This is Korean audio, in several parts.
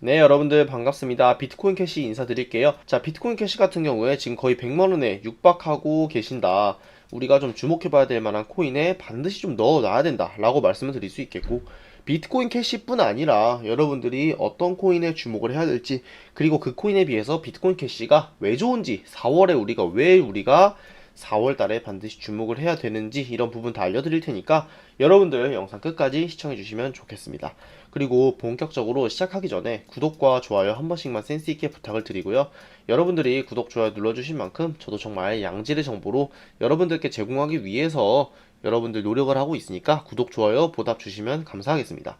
네, 여러분들 반갑습니다. 비트코인 캐시 인사드릴게요. 자, 비트코인 캐시 같은 경우에 지금 거의 100만원에 육박하고 계신다. 우리가 좀 주목해 봐야 될 만한 코인에 반드시 좀 넣어 놔야 된다. 라고 말씀을 드릴 수 있겠고, 비트코인 캐시뿐 아니라 여러분들이 어떤 코인에 주목을 해야 될지, 그리고 그 코인에 비해서 비트코인 캐시가 왜 좋은지, 4월에 우리가 왜 우리가 4월 달에 반드시 주목을 해야 되는지 이런 부분 다 알려드릴 테니까 여러분들 영상 끝까지 시청해 주시면 좋겠습니다. 그리고 본격적으로 시작하기 전에 구독과 좋아요 한 번씩만 센스 있게 부탁을 드리고요. 여러분들이 구독, 좋아요 눌러주신 만큼 저도 정말 양질의 정보로 여러분들께 제공하기 위해서 여러분들 노력을 하고 있으니까 구독, 좋아요 보답 주시면 감사하겠습니다.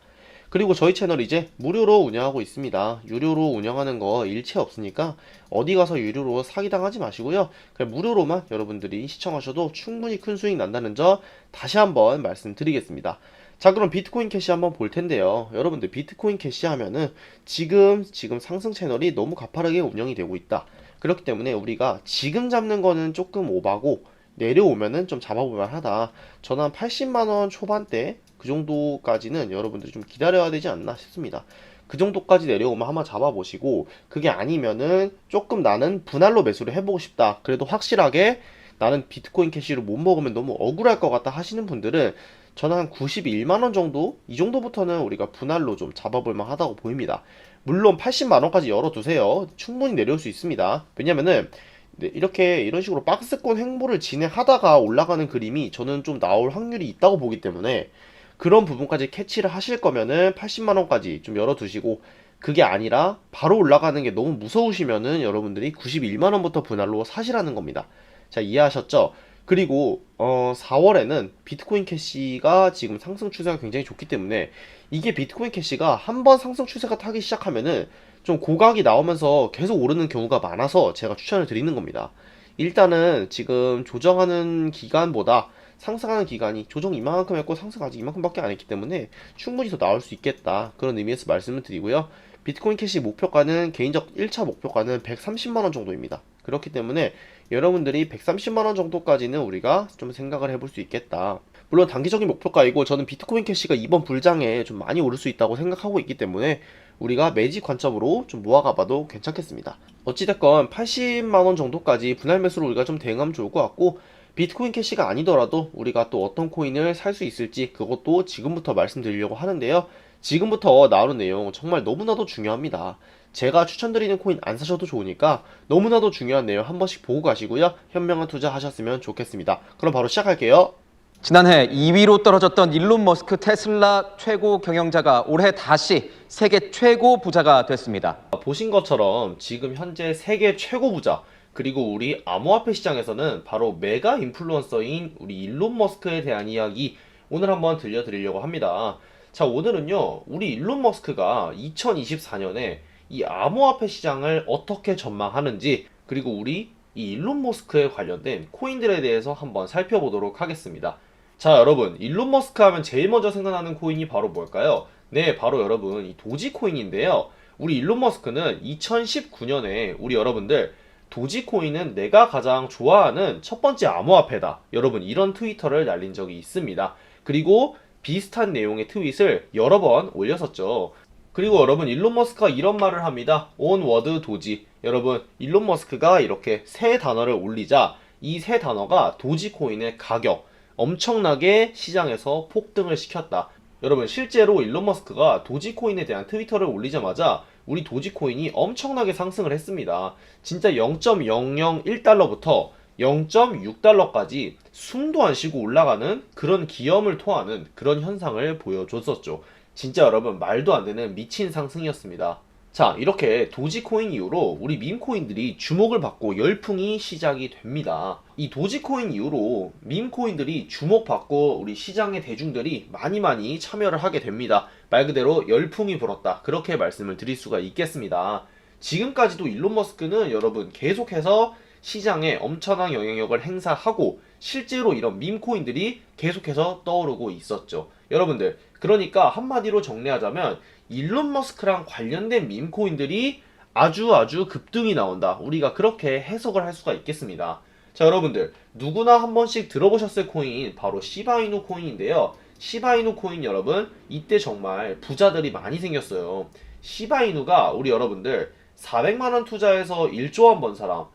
그리고 저희 채널 이제 무료로 운영하고 있습니다. 유료로 운영하는 거 일체 없으니까 어디 가서 유료로 사기당하지 마시고요. 그냥 무료로만 여러분들이 시청하셔도 충분히 큰 수익 난다는 점 다시 한번 말씀드리겠습니다. 자, 그럼 비트코인 캐시 한번 볼 텐데요. 여러분들 비트코인 캐시 하면은 지금 지금 상승 채널이 너무 가파르게 운영이 되고 있다. 그렇기 때문에 우리가 지금 잡는 거는 조금 오바고 내려오면은 좀 잡아볼만 하다. 저는 한 80만원 초반대 그 정도까지는 여러분들이 좀 기다려야 되지 않나 싶습니다. 그 정도까지 내려오면 한번 잡아보시고 그게 아니면은 조금 나는 분할로 매수를 해보고 싶다. 그래도 확실하게 나는 비트코인 캐시로 못 먹으면 너무 억울할 것 같다 하시는 분들은 저는 한 91만원 정도? 이 정도부터는 우리가 분할로 좀 잡아볼만 하다고 보입니다. 물론 80만원까지 열어두세요. 충분히 내려올 수 있습니다. 왜냐면은 네, 이렇게 이런 식으로 박스권 행보를 진행하다가 올라가는 그림이 저는 좀 나올 확률이 있다고 보기 때문에 그런 부분까지 캐치를 하실 거면은 80만 원까지 좀 열어두시고 그게 아니라 바로 올라가는 게 너무 무서우시면은 여러분들이 91만 원부터 분할로 사시라는 겁니다. 자 이해하셨죠? 그리고 어 4월에는 비트코인 캐시가 지금 상승 추세가 굉장히 좋기 때문에 이게 비트코인 캐시가 한번 상승 추세가 타기 시작하면은 좀 고각이 나오면서 계속 오르는 경우가 많아서 제가 추천을 드리는 겁니다. 일단은 지금 조정하는 기간보다 상승하는 기간이 조정 이만큼 했고 상승 아직 이만큼밖에 안 했기 때문에 충분히 더 나올 수 있겠다. 그런 의미에서 말씀을 드리고요. 비트코인 캐시 목표가는 개인적 1차 목표가는 130만 원 정도입니다. 그렇기 때문에 여러분들이 130만원 정도까지는 우리가 좀 생각을 해볼 수 있겠다 물론 단기적인 목표가이고 저는 비트코인 캐시가 이번 불장에 좀 많이 오를 수 있다고 생각하고 있기 때문에 우리가 매직 관점으로 좀 모아가 봐도 괜찮겠습니다. 어찌됐건 80만원 정도까지 분할 매수로 우리가 좀 대응하면 좋을 것 같고 비트코인 캐시가 아니더라도 우리가 또 어떤 코인을 살 수 있을지 그것도 지금부터 말씀드리려고 하는데요. 지금부터 나오는 내용 정말 너무나도 중요합니다. 제가 추천드리는 코인 안 사셔도 좋으니까 너무나도 중요한 내용 한 번씩 보고 가시고요. 현명한 투자 하셨으면 좋겠습니다. 그럼 바로 시작할게요. 지난해 2위로 떨어졌던 일론 머스크 테슬라 최고 경영자가 올해 다시 세계 최고 부자가 됐습니다. 보신 것처럼 지금 현재 세계 최고 부자 그리고 우리 암호화폐 시장에서는 바로 메가 인플루언서인 우리 일론 머스크에 대한 이야기 오늘 한번 들려드리려고 합니다. 자 오늘은요 우리 일론 머스크가 2024년에 이 암호화폐 시장을 어떻게 전망하는지 그리고 우리 이 일론 머스크에 관련된 코인들에 대해서 한번 살펴보도록 하겠습니다. 자 여러분 일론 머스크 하면 제일 먼저 생각나는 코인이 바로 뭘까요? 네 바로 여러분 이 도지코인인데요. 우리 일론 머스크는 2019년에 우리 여러분들 도지코인은 내가 가장 좋아하는 첫 번째 암호화폐다. 여러분 이런 트위터를 날린 적이 있습니다. 그리고 비슷한 내용의 트윗을 여러 번 올렸었죠. 그리고 여러분 일론 머스크가 이런 말을 합니다. 온 워드 도지. 여러분 일론 머스크가 이렇게 세 단어를 올리자 이 세 단어가 도지코인의 가격 엄청나게 시장에서 폭등을 시켰다. 여러분 실제로 일론 머스크가 도지코인에 대한 트위터를 올리자마자 우리 도지코인이 엄청나게 상승을 했습니다. 진짜 0.001달러부터 0.6달러까지 숨도 안 쉬고 올라가는 그런 기염을 토하는 그런 현상을 보여줬었죠. 진짜 여러분 말도 안 되는 미친 상승이었습니다. 자, 이렇게 도지코인 이후로 우리 밈코인들이 주목을 받고 열풍이 시작이 됩니다. 이 도지코인 이후로 밈코인들이 주목받고 우리 시장의 대중들이 많이 많이 참여를 하게 됩니다. 말 그대로 열풍이 불었다. 그렇게 말씀을 드릴 수가 있겠습니다. 지금까지도 일론 머스크는 여러분 계속해서 시장에 엄청난 영향력을 행사하고 실제로 이런 밈코인들이 계속해서 떠오르고 있었죠. 여러분들, 그러니까 한마디로 정리하자면 일론 머스크랑 관련된 밈코인들이 아주 아주 급등이 나온다. 우리가 그렇게 해석을 할 수가 있겠습니다. 자, 여러분들, 누구나 한 번씩 들어보셨을 코인, 바로 시바이누 코인인데요. 시바이누 코인 여러분, 이때 정말 부자들이 많이 생겼어요. 시바이누가 우리 여러분들 400만 원 투자해서 1조 원 번 사람,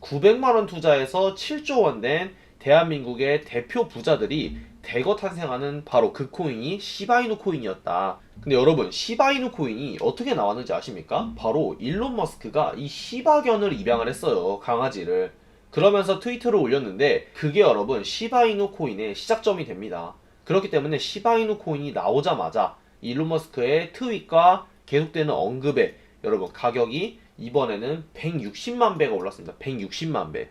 900만 원 투자해서 7조 원 된 대한민국의 대표 부자들이 대거 탄생하는 바로 그 코인이 시바이누 코인이었다. 근데 여러분, 시바이누 코인이 어떻게 나왔는지 아십니까? 바로 일론 머스크가 이 시바견을 입양을 했어요. 강아지를. 그러면서 트위터를 올렸는데 그게 여러분 시바이누 코인의 시작점이 됩니다. 그렇기 때문에 시바이누 코인이 나오자마자 일론 머스크의 트윗과 계속되는 언급에 여러분 가격이 이번에는 160만 배가 올랐습니다. 160만 배.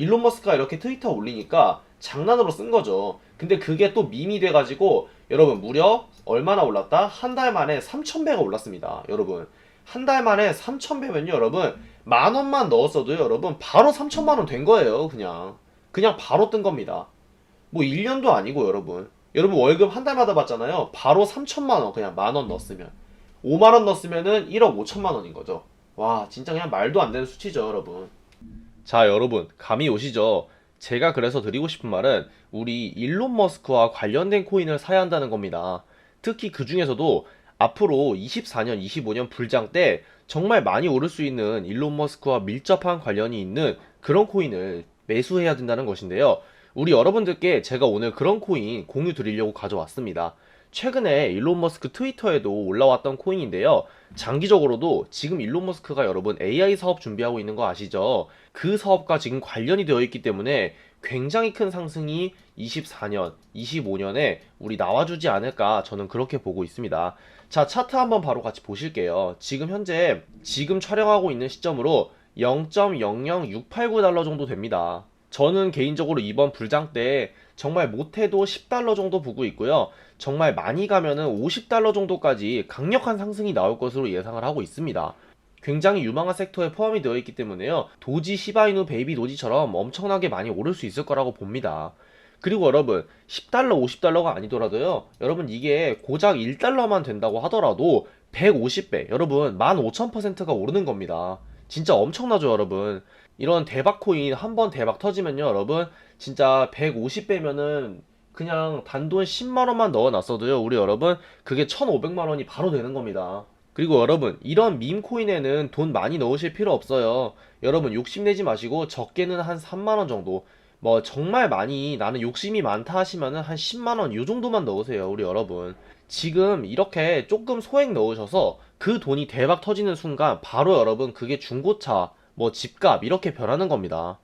일론 머스크가 이렇게 트위터 올리니까 장난으로 쓴 거죠. 근데 그게 또 밈이 돼가지고 여러분 무려 얼마나 올랐다? 한 달 만에 3,000배가 올랐습니다. 여러분 한 달 만에 3,000배면요 여러분 만 원만 넣었어도 여러분 바로 3천만 원 된 거예요 그냥 그냥 바로 뜬 겁니다. 뭐 1년도 아니고 여러분 여러분 월급 한 달마다 받잖아요. 바로 3천만 원 그냥 만 원 넣었으면 5만 원 넣었으면은 1억 5천만 원인 거죠. 와 진짜 그냥 말도 안 되는 수치죠 여러분. 자 여러분 감이 오시죠? 제가 그래서 드리고 싶은 말은 우리 일론 머스크와 관련된 코인을 사야 한다는 겁니다. 특히 그 중에서도 앞으로 24년, 25년 불장 때 정말 많이 오를 수 있는 일론 머스크와 밀접한 관련이 있는 그런 코인을 매수해야 된다는 것인데요. 우리 여러분들께 제가 오늘 그런 코인 공유 드리려고 가져왔습니다. 최근에 일론 머스크 트위터에도 올라왔던 코인인데요. 장기적으로도 지금 일론 머스크가 여러분 AI 사업 준비하고 있는 거 아시죠? 그 사업과 지금 관련이 되어 있기 때문에 굉장히 큰 상승이 24년, 25년에 우리 나와주지 않을까 저는 그렇게 보고 있습니다. 자, 차트 한번 바로 같이 보실게요. 지금 현재 지금 촬영하고 있는 시점으로 0.00689달러 정도 됩니다. 저는 개인적으로 이번 불장 때 정말 못해도 10달러 정도 보고 있고요. 정말 많이 가면은 50달러 정도까지 강력한 상승이 나올 것으로 예상을 하고 있습니다. 굉장히 유망한 섹터에 포함이 되어 있기 때문에요. 도지 시바이누 베이비 도지처럼 엄청나게 많이 오를 수 있을 거라고 봅니다. 그리고 여러분 10달러 50달러가 아니더라도요. 여러분 이게 고작 1달러만 된다고 하더라도 150배 여러분 15,000%가 오르는 겁니다. 진짜 엄청나죠 여러분. 이런 대박 코인 한 번 대박 터지면요 여러분 진짜 150배면은 그냥 단돈 10만 원만 넣어놨어도요 우리 여러분 그게 1,500만 원이 바로 되는 겁니다. 그리고 여러분 이런 밈 코인에는 돈 많이 넣으실 필요 없어요. 여러분 욕심내지 마시고 적게는 한 3만 원 정도 뭐 정말 많이 나는 욕심이 많다 하시면은 한 10만 원 요 정도만 넣으세요 우리 여러분. 지금 이렇게 조금 소액 넣으셔서 그 돈이 대박 터지는 순간 바로 여러분 그게 중고차 뭐 집값 이렇게 변하는 겁니다.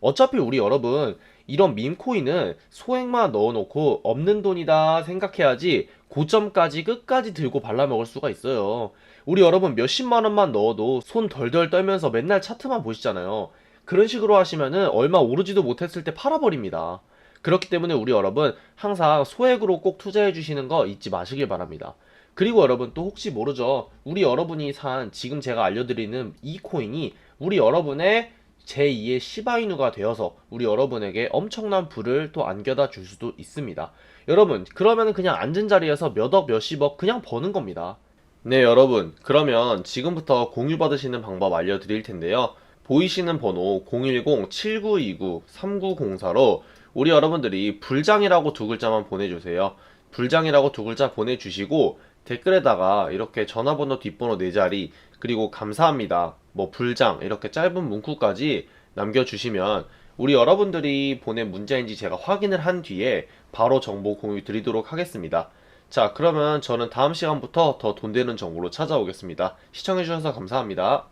어차피 우리 여러분 이런 밈코인은 소액만 넣어놓고 없는 돈이다 생각해야지 고점까지 끝까지 들고 발라먹을 수가 있어요. 우리 여러분 몇십만 원만 넣어도 손 덜덜 떨면서 맨날 차트만 보시잖아요. 그런 식으로 하시면은 얼마 오르지도 못했을 때 팔아버립니다. 그렇기 때문에 우리 여러분 항상 소액으로 꼭 투자해 주시는 거 잊지 마시길 바랍니다. 그리고 여러분 또 혹시 모르죠. 우리 여러분이 산 지금 제가 알려드리는 이 코인이 우리 여러분의 제2의 시바이누가 되어서 우리 여러분에게 엄청난 부를 또 안겨다 줄 수도 있습니다. 여러분, 그러면 그냥 앉은 자리에서 몇억, 몇십억 그냥 버는 겁니다. 네, 여러분. 그러면 지금부터 공유 받으시는 방법 알려드릴 텐데요. 보이시는 번호 010-7929-3904로 우리 여러분들이 불장이라고 두 글자만 보내주세요. 불장이라고 두 글자 보내주시고 댓글에다가 이렇게 전화번호 뒷번호 네 자리 그리고 감사합니다. 뭐 불장 이렇게 짧은 문구까지 남겨주시면 우리 여러분들이 보낸 문자인지 제가 확인을 한 뒤에 바로 정보 공유 드리도록 하겠습니다. 자, 그러면 저는 다음 시간부터 더 돈 되는 정보로 찾아오겠습니다. 시청해주셔서 감사합니다.